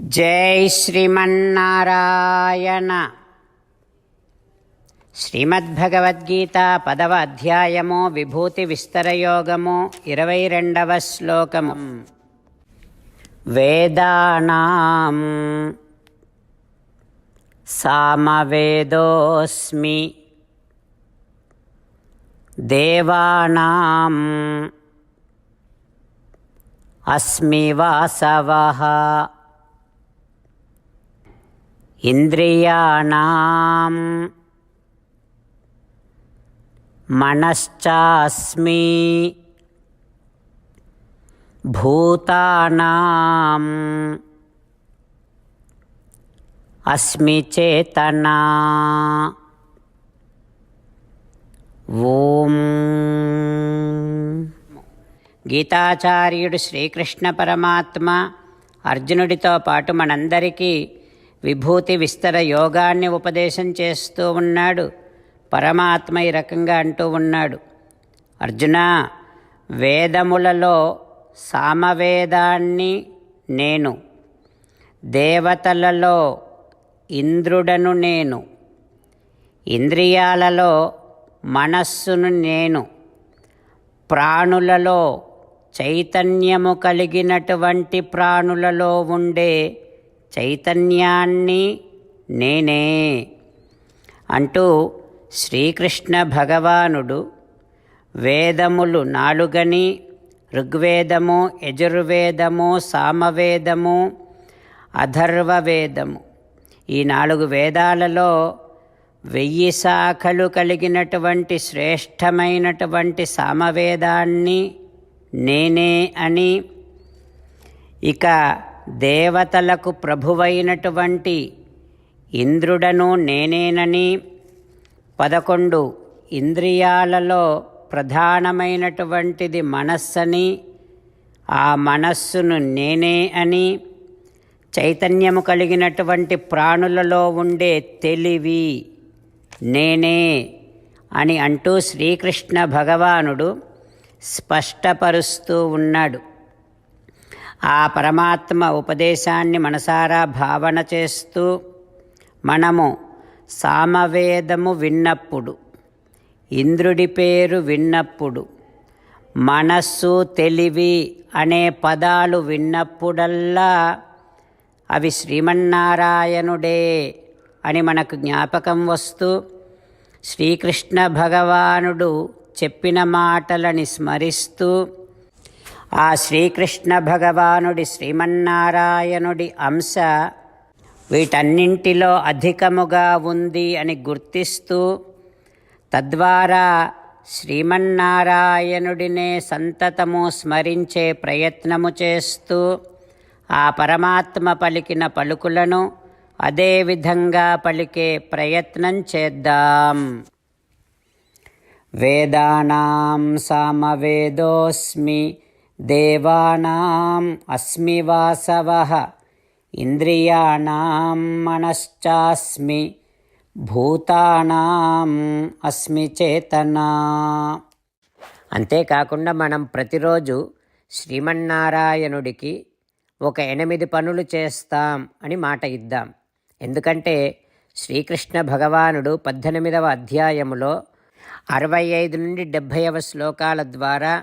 జై శ్రీమన్నారాయణ. శ్రీమద్భగవద్గీత పదవ అధ్యాయము విభూతి విస్తరయోగము ఇరవై రెండవ శ్లోకము. వేదానాం సామవేదోస్మి. దేవానాం అస్మి వాసవः. ఇంద్రియాణం మనశ్చాస్మి భూతానాం అస్మి చేతనా ఓం. గీతాచార్యుడు శ్రీకృష్ణ పరమాత్మ అర్జునుడితో పాటు మనందరికీ విభూతి విస్తర యోగాన్ని ఉపదేశం చేస్తూ ఉన్నాడు. పరమాత్మ ఈ రకంగా అంటూ ఉన్నాడు. అర్జున వేదములలో సామవేదాన్ని నేను. దేవతలలో ఇంద్రుడను నేను. ఇంద్రియాలలో మనస్సును నేను. ప్రాణులలో చైతన్యము కలిగినటువంటి ప్రాణులలో ఉండే చైతన్యాన్ని నేనే అంటూ శ్రీకృష్ణ భగవానుడు వేదములు నాలుగని ఋగ్వేదము యజుర్వేదము సామవేదము అథర్వవేదము ఈ నాలుగు వేదాలలో వెయ్యి శాఖలు కలిగినటువంటి శ్రేష్టమైనటువంటి సామవేదాన్ని నేనే అని ఇక దేవతలకు ప్రభువైనటువంటి ఇంద్రుడను నేనేనని పదకొండు ఇంద్రియాలలో ప్రధానమైనటువంటిది మనస్సని ఆ మనస్సును నేనే అని చైతన్యము కలిగినటువంటి ప్రాణులలో ఉండే తెలివి నేనే అని అంటూ శ్రీకృష్ణ భగవానుడు స్పష్టపరుస్తూ ఉన్నాడు. ఆ పరమాత్మ ఉపదేశాన్ని మనసారా భావన చేస్తూ మనము సామవేదము విన్నప్పుడు ఇంద్రుడి పేరు విన్నప్పుడు మనస్సు తెలివి అనే పదాలు విన్నప్పుడల్లా అవి శ్రీమన్నారాయణుడే అని మనకు జ్ఞాపకం వస్తూ శ్రీకృష్ణ భగవానుడు చెప్పిన మాటలని స్మరిస్తూ ఆ శ్రీకృష్ణ భగవానుడి శ్రీమన్నారాయణుడి అంశ వీటన్నింటిలో అధికముగా ఉంది అని గుర్తిస్తూ తద్వారా శ్రీమన్నారాయణుడినే సంతతము స్మరించే ప్రయత్నము చేస్తూ ఆ పరమాత్మ పలికిన పలుకులను అదేవిధంగా పలికే ప్రయత్నం చేద్దాం. వేదానాం సామవేదోస్మి దేవానాం అస్మి వాసవ ఇంద్రియాణం మనశ్చాస్మి భూతానాం అస్మి చేతనా అంతేకాకుండా మనం ప్రతిరోజు శ్రీమన్నారాయణుడికి ఒక ఎనిమిది పనులు చేస్తాం అని మాట ఇద్దాం. ఎందుకంటే శ్రీకృష్ణ భగవానుడు పద్దెనిమిదవ అధ్యాయములో అరవై ఐదు నుండి డెబ్భైవ శ్లోకాల ద్వారా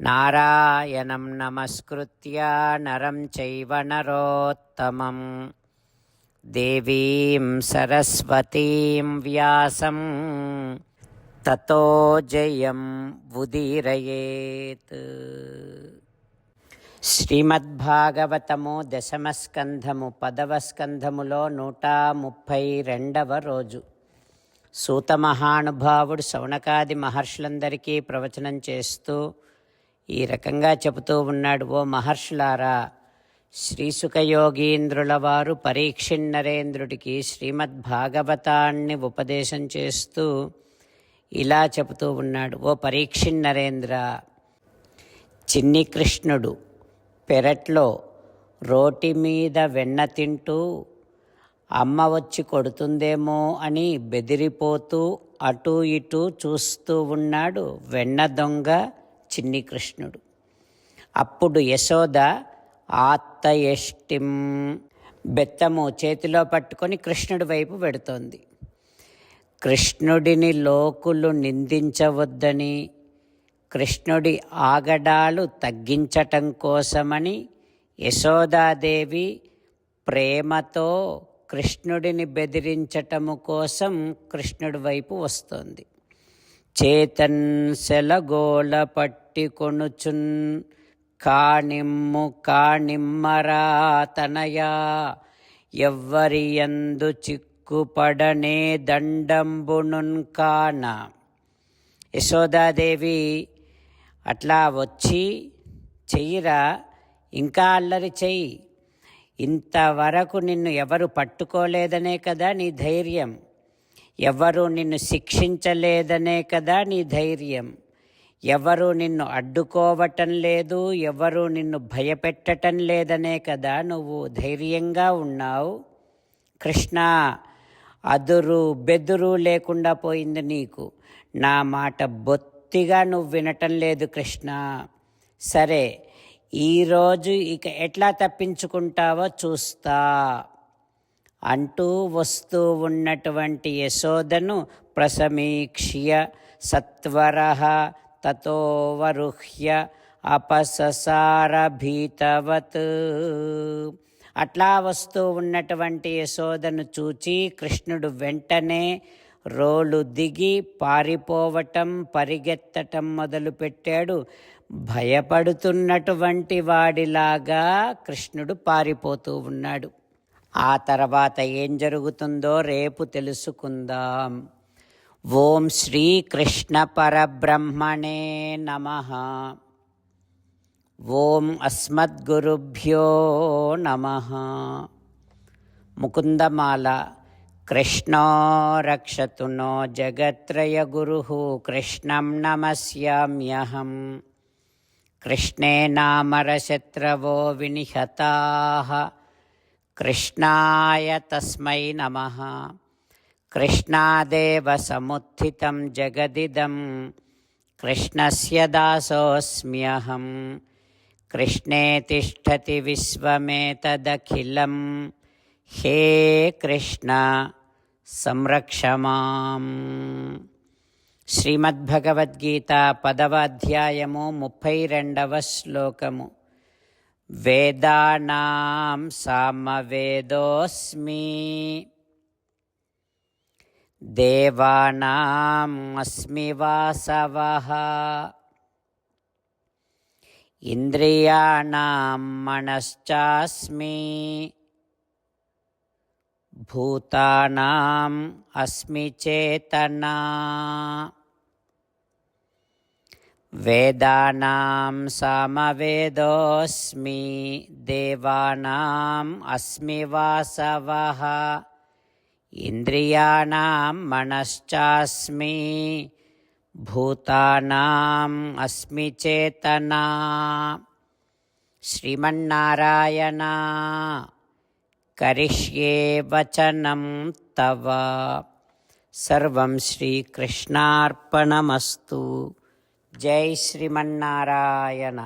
నారాయణం నమస్కృత్య నరం చైవ నరోత్తమం. దేవీం సరస్వతీం వ్యాసం. తతో జయం ఉదీరయేత్. శ్రీమద్భాగవతము దశమస్కంధము పదవ స్కంధములో నూట ముప్పై రెండవ రోజు. సూత మహానుభావుడు శౌనకాది మహర్షులందరికీ ప్రవచనం చేస్తూ ఈ రకంగా చెబుతూ ఉన్నాడు ఓ మహర్షులారా. శ్రీసుఖయోగీంద్రుల వారు పరీక్షిన్నరేంద్రుడికి శ్రీమద్భాగవతాన్ని ఉపదేశం చేస్తూ ఇలా చెబుతూ ఉన్నాడు. ఓ పరీక్షిన్నరేంద్ర చిన్ని కృష్ణుడు పెరట్లో రోటి మీద వెన్న తింటూ అమ్మ వచ్చి కొడుతుందేమో అని బెదిరిపోతూ అటూ ఇటూ చూస్తూ ఉన్నాడు. వెన్న దొంగ చిన్ని కృష్ణుడు. అప్పుడు యశోద ఆత్తయష్టిం బెత్తము చేతిలో పట్టుకొని కృష్ణుడి వైపు పెడుతోంది కృష్ణుడిని లోకులు నిందించవద్దని కృష్ణుడి ఆగడాలు తగ్గించటం కోసమని యశోదాదేవి ప్రేమతో కృష్ణుడిని బెదిరించటము కోసం కృష్ణుడి వైపు వస్తోంది. చేతన్ సెలగోళ పట్టి కొనుచున్ కాణిమ్ము కాణిమ్మరా తనయా. ఎవ్వరియందు చిక్కుపడనే దండంబునున్ కాన. యశోదాదేవి అట్లా వచ్చి చెయ్యిరా ఇంకా అల్లరి చెయ్యి. ఇంతవరకు నిన్ను ఎవరు పట్టుకోలేదనే కదా నీ ధైర్యం. ఎవరు నిన్ను శిక్షించలేదనే కదా నీ ధైర్యం. ఎవరు నిన్ను అడ్డుకోవటం లేదు ఎవరు నిన్ను భయపెట్టటం లేదనే కదా నువ్వు ధైర్యంగా ఉన్నావు. కృష్ణ అదురు బెదురు లేకుండా పోయింది నీకు. నా మాట బొత్తిగా నువ్వు వినటం లేదు కృష్ణ. సరే ఈరోజు ఇక ఎట్లా తప్పించుకుంటావో చూస్తా. అంటూ వస్తూ ఉన్నటువంటి యశోదను ప్రసమీక్ష్య సత్వర తతోవరుహ్య అపససార భీతవత్ అట్లా వస్తూ ఉన్నటువంటి యశోదను చూచి కృష్ణుడు వెంటనే రోలు దిగి పారిపోవటం పరిగెత్తటం మొదలుపెట్టాడు. భయపడుతున్నటువంటి వాడిలాగా కృష్ణుడు పారిపోతూ ఉన్నాడు. ఆ తర్వాత ఏం జరుగుతుందో రేపు తెలుసుకుందాం. ఓం శ్రీకృష్ణ పరబ్రహ్మణే నమ. ఓం అస్మద్గురుభ్యో నమ. ముకుందమాల కృష్ణో రక్షతు నో జగత్రయగురు కృష్ణం నమస్యామ్యహం. కృష్ణే నామరశత్రవో వినిహతా. కృష్ణాయ తస్మై నమః. కృష్ణాదేవ సముత్థితం జగదిదం. కృష్ణస్య దాసోऽస్మ్యహం కృష్ణే తిష్టతి విశ్వమేతదఖిలం. హే కృష్ణ సంరక్ష మాం. శ్రీమద్భగవద్గీత పదవ అధ్యాయము ముప్పై वेदानां सामवेदोऽस्मि। देवानाम् अस्मि वासवः। इन्द्रियाणां मनश्चास्मि। भूतानाम् अस्मि चेतना। భూతానాం అస్మి చేతనా వేదానాం సామవేదోస్మి దేవానాం అస్మి వాసవః ఇంద్రియాణం మనశ్చాస్మి భూతానాం అస్మి చేతనా శ్రీమన్నారాయణ కరిష్యే వచనం తవ సర్వం శ్రీకృష్ణార్పణమస్తు జై శ్రీమన్నారాయణ.